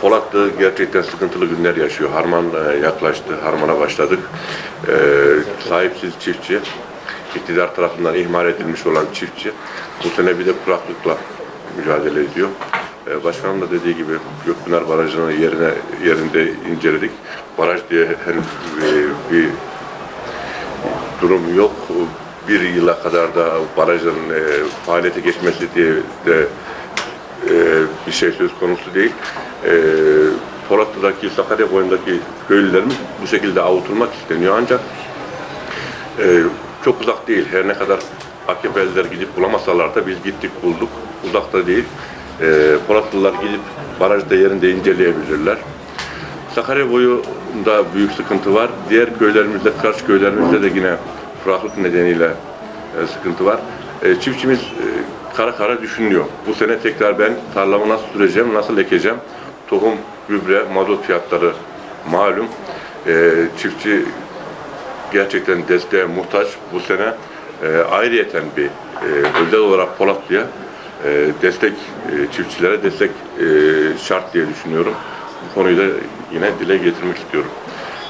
Polatlı gerçekten sıkıntılı günler yaşıyor. Harman e, yaklaştı, harmana başladık. E, sahipsiz çiftçi, iktidar tarafından ihmal edilmiş olan çiftçi, bu sene bir de kuraklıkla mücadele ediyor. E, başkanım da dediği gibi Gökpınar Barajı'nın yerine yerinde inceledik. Baraj diye henüz e, bir durum yok. Bir yıla kadar da barajın e, faaliyete geçmesi diye de e, bir şey söz konusu değil. E, Polatlı'daki, Sakarya boyundaki köylülerimiz bu şekilde avutulmak isteniyor ancak e, çok uzak değil. Her ne kadar AKP'liler gidip bulamasalar da biz gittik bulduk. Uzakta değil. E, Polatlılar gidip barajda yerinde inceleyebilirler. Sakarya boyunda büyük sıkıntı var. Diğer köylerimizde, karşı köylerimizde de yine kuraklık nedeniyle e, sıkıntı var. E, çiftçimiz e, kara kara düşünüyor. Bu sene tekrar ben tarlamı nasıl süreceğim, nasıl ekeceğim? Tohum, gübre, mazot fiyatları malum. E, çiftçi gerçekten desteğe muhtaç. Bu sene e, ayrıyeten bir e, özel olarak Polatlı'ya e, destek e, çiftçilere destek e, şart diye düşünüyorum. Bu konuyu da yine dile getirmek istiyorum.